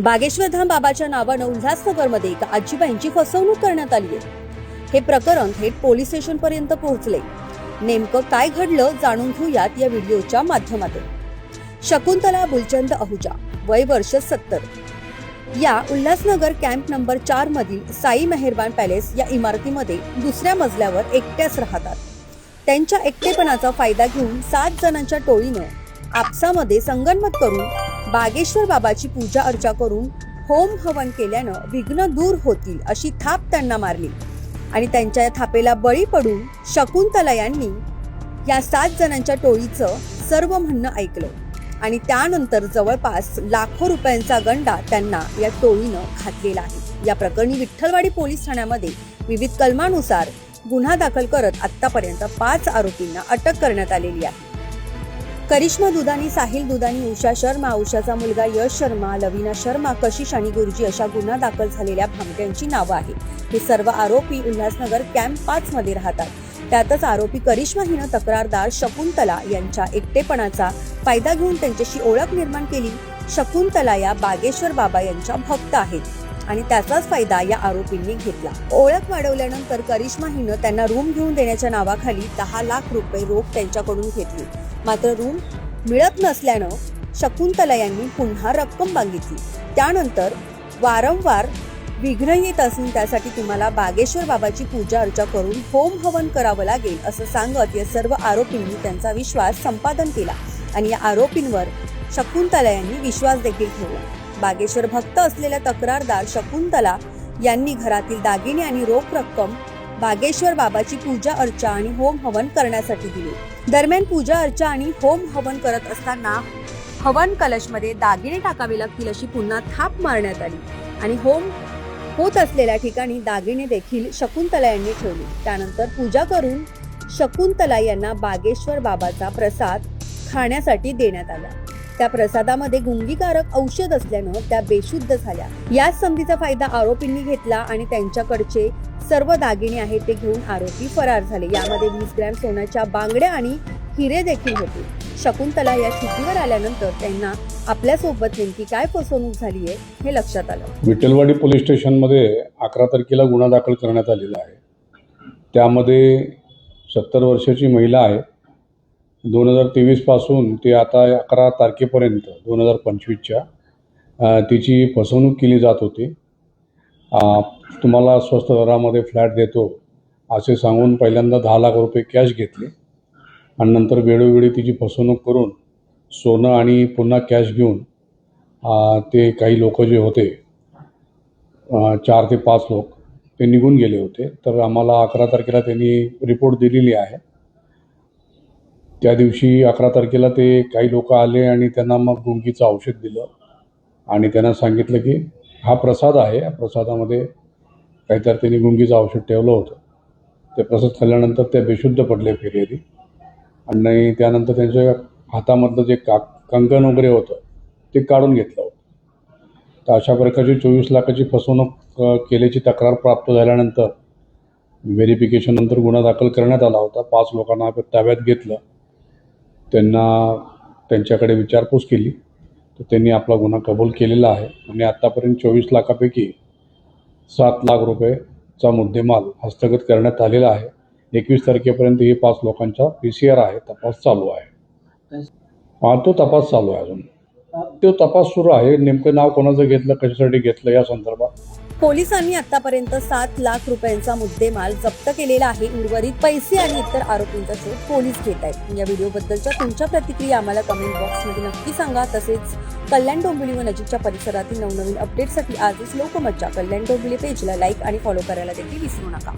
बागेश्वरधाम बाबाच्या नावानं उल्हासनगरमध्ये एका आजीबाईंची फसवणूक करण्यात आली आहे. हे प्रकरण थेट पोलीस स्टेशन पर्यंत पोहोचले. नेमकं काय घडलं जाणून घेऊयात या व्हिडिओच्या माध्यमातून. शकुंतला बुलचंद अहुजा वय वर्ष सत्तर. या उल्हासनगर कॅम्प नंबर चार मधील साई मेहरबान पॅलेस या इमारतीमध्ये दुसऱ्या मजल्यावर एकट्याच राहतात. त्यांच्या एकटेपणाचा फायदा घेऊन सात जणांच्या टोळीनं आपसामध्ये संगनमत करून बागेश्वर बाबाची पूजा अर्चा करून होम हवन केल्यानं विघ्न दूर होतील अशी थाप त्यांना मारली. आणि त्यांच्या या थापेला बळी पडून शकुंतला यांनी या सात जणांच्या टोळीचं सर्व म्हणणं ऐकलं. आणि त्यानंतर जवळपास लाखो रुपयांचा गंडा त्यांना या टोळीनं घातलेला आहे. या प्रकरणी विठ्ठलवाडी पोलीस ठाण्यामध्ये विविध कलमानुसार गुन्हा दाखल करत आतापर्यंत पाच आरोपींना अटक करण्यात आलेली आहे. करिश्मा दुधानी साहिल दुधानी उषा शर्मा उषाचा मुलगा यश शर्मा लवीना शर्मा कशिश आणि गुरुजी अशा गुन्हा दाखल झालेल्या भामट्यांची नावं आहेत. हे सर्व आरोपी उल्हासनगर कॅम्प पाच मध्ये राहतात. त्यातच आरोपी करिश्मा हिनं तक्रारदार शकुंतला यांच्या एकटेपणाचा फायदा घेऊन त्यांच्याशी ओळख निर्माण केली. शकुंतला या बागेश्वर बाबा यांच्या भक्त आहेत आणि त्याचाच फायदा या आरोपींनी घेतला. ओळख वाढवल्यानंतर करिश्मा हिनं त्यांना रूम घेऊन देण्याच्या नावाखाली दहा लाख रुपये रोख त्यांच्याकडून घेतली. मात्र रूम मिळत नसल्यानं शकुंतला यांनी पुन्हा रक्कम मागितली. त्यानंतर वारंवार विघ्न येत असून त्यासाठी तुम्हाला बागेश्वर बाबाची पूजा अर्चा करून होम हवन करावं लागेल असं सांगत या सर्व आरोपींनी त्यांचा विश्वास संपादन केला आणि या आरोपींवर शकुंतला यांनी विश्वास देखील ठेवला. बागेश्वर भक्त असलेल्या तक्रारदार शकुंतला यांनी घरातील दागिने आणि रोख रक्कम बागेश्वर बाबाची पूजा अर्चा आणि होम हवन करण्यासाठी दिली. दरम्यान पूजा अर्चा आणि होम हवन करत असताना हवन कलशमध्ये दागिने टाकावे लागतील अशी पुन्हा थाप मारण्यात आली. आणि होम होत असलेल्या ठिकाणी दागिने देखील शकुंतला यांनी ठेवले. त्यानंतर पूजा करून शकुंतला यांना बागेश्वर बाबाचा प्रसाद खाण्यासाठी देण्यात आला. त्या प्रसादामध्ये गुंगीकारक औषध असल्यानं त्या बेशुद्ध झाल्या. याच संधीचा फायदा आरोपींनी घेतला आणि त्यांच्याकडचे सर्व दागिने आहेत ते घेऊन आरोपी फरार झाले. यामध्ये वीस ग्रॅम सोन्याच्या बांगड्या आणि हिरे देखील होते. शकुंतला या शुद्धीवर आल्यानंतर त्यांना आपल्यासोबत नेमकी काय फसवणूक झाली आहे हे लक्षात आलं. विठ्ठलवाडी पोलीस स्टेशनमध्ये अकरा तारखेला गुन्हा दाखल करण्यात आलेला आहे. त्यामध्ये सत्तर वर्षाची महिला आहे. दोन हजार तेवीसपासून ते आता अकरा तारखेपर्यंत दोन हजार पंचवीसच्या तिची फसवणूक केली जात होती. तुम्हाला स्वस्त दरामध्ये फ्लॅट देतो असे सांगून पहिल्यांदा दहा लाख रुपये कॅश घेतले आणि नंतर वेळोवेळी तिची फसवणूक करून सोनं आणि पुन्हा कॅश घेऊन ते काही लोक जे होते चार ते पाच लोक ते निघून गेले होते. तर आम्हाला अकरा तारखेला त्यांनी रिपोर्ट दिलेली आहे. त्या दिवशी अकरा तारखेला ते काही लोक आले आणि त्यांना मग गुंगीचं औषध दिलं. आणि त्यांना सांगितलं की हा प्रसाद आहे. या प्रसादामध्ये काहीतरी त्यांनी गुंगीचं औषध ठेवलं होतं. ते प्रसाद खाल्ल्यानंतर ते बेशुद्ध पडले फिर्यादी. आणि त्यानंतर त्यांच्या हातामधलं जे का कंकण वगैरे होतं ते काढून घेतलं होतं. तर अशा प्रकारची चोवीस लाखाची फसवणूक केल्याची तक्रार प्राप्त झाल्यानंतर व्हेरिफिकेशननंतर गुन्हा दाखल करण्यात आला होता. पाच लोकांना ताब्यात घेतलं. त्यांना त्यांच्याकडे विचारपूस केली. तर त्यांनी आपला गुन्हा कबूल केलेला आहे. आणि आत्तापर्यंत चोवीस लाखापैकी सात लाख रुपयेचा मुद्देमाल हस्तगत करण्यात आलेला आहे. एकवीस तारखेपर्यंत हे पाच लोकांचा पी सी आर आहे तपास चालू आहे. हा तो तपास चालू आहे अजून. तो तपास सुरू आहे. नेमकं नाव कोणाचं घेतलं कशासाठी घेतलं या संदर्भात? पोलिसांनी आतापर्यंत सात लाख रुपयांचा मुद्देमाल जप्त केलेला आहे. उर्वरित पैसे आणि इतर आरोपींचा शोध पोलीस घेत आहेत. या व्हिडिओबद्दलच्या तुमच्या प्रतिक्रिया आम्हाला कमेंट बॉक्समध्ये नक्की सांगा. तसेच कल्याण डोंबिवली व नजीकच्या परिसरातील नवनवीन अपडेटसाठी आजच लोकमतच्या कल्याण डोंबिवली पेजला लाईक आणि फॉलो करायला देखील विसरू नका.